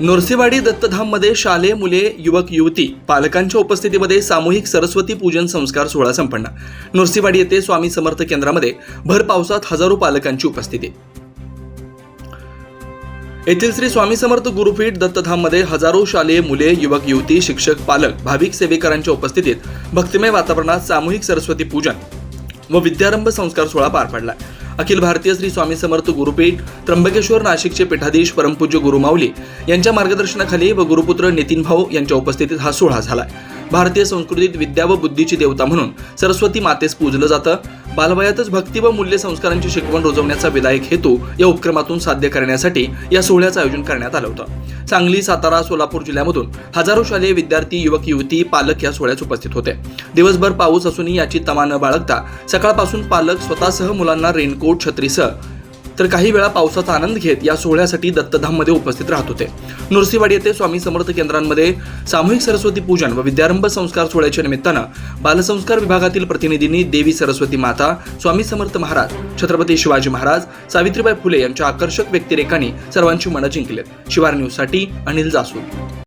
नरसीवाडी दत्तधाममध्ये शालेय मुले युवक युवती पालकांच्या उपस्थितीमध्ये सामूहिक सरस्वती पूजन संस्कार सोहळा संपन्न. नरसीवाडी येथे स्वामी समर्थ केंद्रामध्ये भर पावसात हजारो पालकांची उपस्थिती. येथील श्री स्वामी समर्थ गुरुपीठ दत्तधाममध्ये हजारो शालेय मुले युवक युवती शिक्षक पालक भाविक सेवेकरांच्या उपस्थितीत भक्तिमय वातावरणात सामूहिक सरस्वती पूजन व विद्यारंभ संस्कार सोहळा पार पडला. अखिल भारतीय श्री स्वामी समर्थ गुरुपीठ त्र्यंबकेश्वर नाशिकचे पीठाधीश परमपूज्य गुरुमाऊली यांच्या मार्गदर्शनाखाली व गुरुपुत्र नितीन भाऊ यांच्या उपस्थितीत हा सोहळा झाला भारतीय संस्कृतीत विद्या व बुद्धीची देवता म्हणून सरस्वती मातेस पूजलं जातं. बालवयातच भक्ती व मूल्य संस्कारांची शिकवण रुजवण्याचा विधायक हेतू या उपक्रमातून साध्य करण्यासाठी या सोहळ्याचं आयोजन करण्यात आलं होतं. सांगली सातारा सोलापूर जिल्ह्यामधून हजारो शालेय विद्यार्थी युवक युवती पालक या सोहळ्यात उपस्थित होते. दिवसभर पाऊस असूनही याची तमा न बाळगता सकाळपासून पालक स्वतःसह मुलांना रेनकोट छत्रीसह तर काही वेळा पावसाचा आनंद घेत या सोहळ्यासाठी दत्तधाममध्ये उपस्थित राहत होते. नरसीवाडी येथे स्वामी समर्थ केंद्रांमध्ये सामूहिक सरस्वती पूजन व विद्यारंभ संस्कार सोहळ्याच्या निमित्तानं बालसंस्कार विभागातील प्रतिनिधींनी देवी सरस्वती माता स्वामी समर्थ महाराज छत्रपती शिवाजी महाराज सावित्रीबाई फुले यांच्या आकर्षक व्यक्तिरेखांनी सर्वांची मनं जिंकलेत. शिवार न्यूजसाठी अनिल जासूद